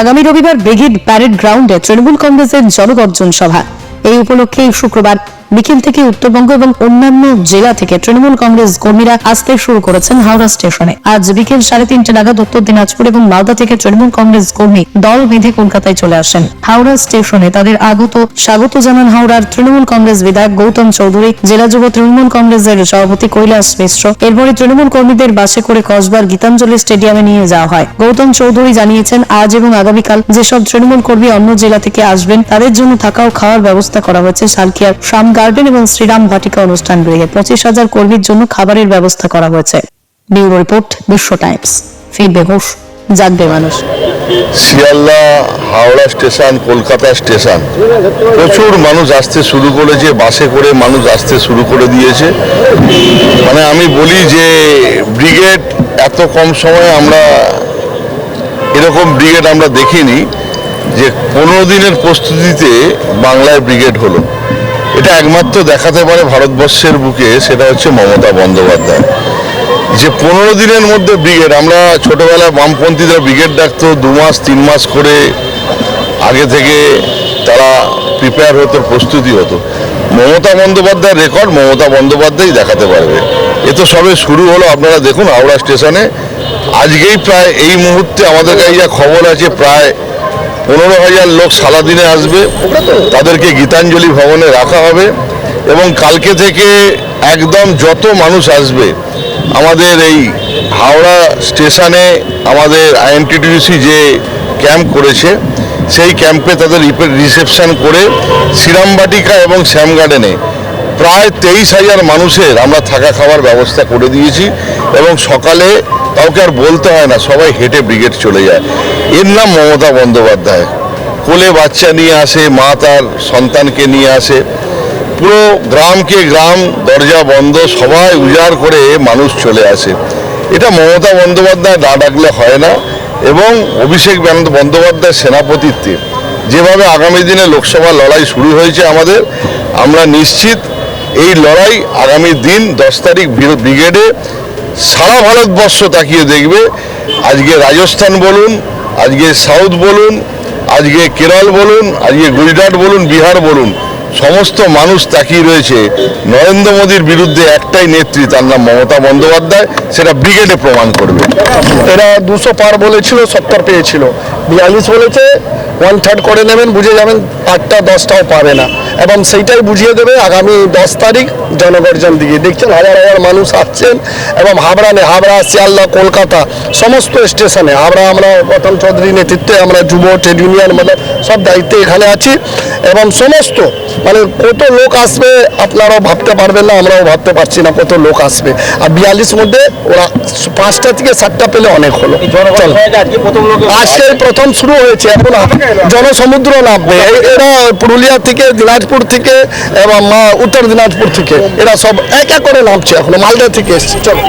আগামী রবিবার brigade parade গ্রাউন্ডে তৃণমূল কংগ্রেসের জনগর্জন সভা। এই উপলক্ষে শুক্রবার বিকেল থেকে উত্তরবঙ্গ এবং অন্যান্য জেলা থেকে তৃণমূল কংগ্রেস কর্মীরা আসতে শুরু করেছেন হাওড়া স্টেশনে। আজ বিকেল সাড়ে তিনটে নাগাদ উত্তর দিনাজপুর এবং মালদা থেকে তৃণমূল কংগ্রেস কর্মী দল বেঁধে কলকাতায় চলে আসেন। হাওড়া স্টেশনে তাদের আগত স্বাগত জানান হাওড়ার তৃণমূল কংগ্রেস বিধায়ক গৌতম চৌধুরী, জেলা যুব তৃণমূল কংগ্রেসের সভাপতি কৈলাস মিশ্র। এরপরে তৃণমূল কর্মীদের বাসে করে কসবার গীতাঞ্জলি স্টেডিয়ামে নিয়ে যাওয়া হয়। গৌতম চৌধুরী জানিয়েছেন, আজ এবং আগামীকাল যেসব তৃণমূল কর্মী অন্য জেলা থেকে আসবেন, তাদের জন্য থাকা ও খাওয়ার ব্যবস্থা করা হয়েছে সালকিয়ার শাম গার্ডেন এবং শ্রীরাম ভাটিকা অনুষ্ঠান গৃহে। পঁচিশ হাজার কর্মীর জন্য খাবারের ব্যবস্থা করা হয়েছে। Bureau report, Bishwa times. ফিরবে হোস জাগবে মানুষ। Sealdah, Howrah station, Kolkata station. প্রচুর মানুষ আসতে শুরু করেছে, বাসে করে মানুষ আসতে শুরু করে দিয়েছে। মানে আমি বলি যে, ব্রিগেড এত কম সময়ে আমরা এরকম ব্রিগেড আমরা দেখিনি। যে পনেরো দিনের প্রস্তুতিতে বাংলায় ব্রিগেড হলো। এটা একমাত্র দেখাতে পারে ভারতবর্ষের বুকে, সেটা হচ্ছে মমতা বন্দ্যোপাধ্যায়। যে পনেরো দিনের মধ্যে ব্রিগেড, আমরা ছোটবেলায় বামপন্থীরা ব্রিগেড ডাকতো, দু মাস, তিন মাস করে আগে থেকে তারা প্রিপেয়ার হতো, প্রস্তুতি হতো। মমতা বন্দ্যোপাধ্যায়ের রেকর্ড মমতা বন্দ্যোপাধ্যায় দেখাতে পারবে। এ তো সবে শুরু হলো, আপনারা দেখুন হাওড়া স্টেশনে। আজকেই প্রায় এই মুহূর্তে আমাদের কাছে যা খবর আছে, প্রায় পনেরো হাজার লোক সারাদিনে আসবে। তাদেরকে গীতাঞ্জলি ভবনে রাখা হবে এবং কালকে থেকে একদম যত মানুষ আসবে, আমাদের এই হাওড়া স্টেশনে আমাদের আইএনটিডিসি যে ক্যাম্প করেছে, সেই ক্যাম্পে তাদের রিসেপশন করে শ্রীরামবাটিকা এবং শ্যাম গার্ডেনে প্রায় তেইশ হাজার মানুষের আমরা থাকা খাওয়ার ব্যবস্থা করে দিয়েছি এবং সকালে কাউকে আর বলতে হয় না, সবাই হেঁটে ব্রিগেড চলে যায়। এর নাম মমতা বন্দ্যোপাধ্যায়। কোলে বাচ্চা নিয়ে আসে, মা তার সন্তানকে নিয়ে আসে। পুরো গ্রামকে গ্রাম, দরজা বন্ধ, সবাই উজাড় করে মানুষ চলে আসে। এটা মমতা বন্দ্যোপাধ্যায় না ডাকলে হয় না এবং অভিষেক বন্দ- বন্দ্যোপাধ্যায় সেনাপতিত্বে। যেভাবে আগামী দিনে লোকসভা লড়াই শুরু হয়েছে আমাদের, আমরা নিশ্চিত এই লড়াই আগামী দিন দশ তারিখ ব্রিগেডে সারা ভারতবর্ষ তাকিয়ে দেখবে। আজকে রাজস্থান বলুন, আজকে সাউথ বলুন, আজকে কেরল বলুন, আজকে গুজরাট বলুন, বিহার বলুন, সমস্ত মানুষ তাকিয়ে রয়েছে। নরেন্দ্র মোদীর বিরুদ্ধে একটাই নেত্রী, তার নাম মমতা বন্দ্যোপাধ্যায়, সেটা ব্রিগেডে প্রমাণ করবে। এরা দুশো পার বলেছিল, সত্তর পেয়েছিল। বিয়াল্লিশ বলেছে ওয়ান থার্ড করে নেবেন বুঝে যাবেন আটটা দশটাও পাবে না। এবং সেইটাই বুঝিয়ে দেবে আগামী দশ তারিখ জনগর্জন দিকে। দেখছেন হাজার হাজার মানুষ আসছেন এবং হাবড়া নে হাবড়া শিয়ালদা কলকাতা সমস্ত স্টেশনে হাবড়া আমরা প্রথম চৌধুরী নেতৃত্বে আমরা যুব ট্রেড ইউনিয়ন মানে সব দায়িত্বে এখানে আছি। এবং সমস্ত মানে কত লোক আসবে আপনারাও ভাবতে পারবেন না আমরাও ভাবতে পারছি না কত লোক আসবে। আর বিয়াল্লিশ মধ্যে ওরা পাঁচটা থেকে সাতটা পেলে অনেক হলো। আজকে প্রথম শুরু হয়েছে। এখন জনসমুদ্র নামবে এরা পুরুলিয়া থেকে দিনাজপুর থেকে এবং উত্তর দিনাজপুর থেকে এরা সব এক এক করে নামছে এখন মালদা থেকে এসছে চলো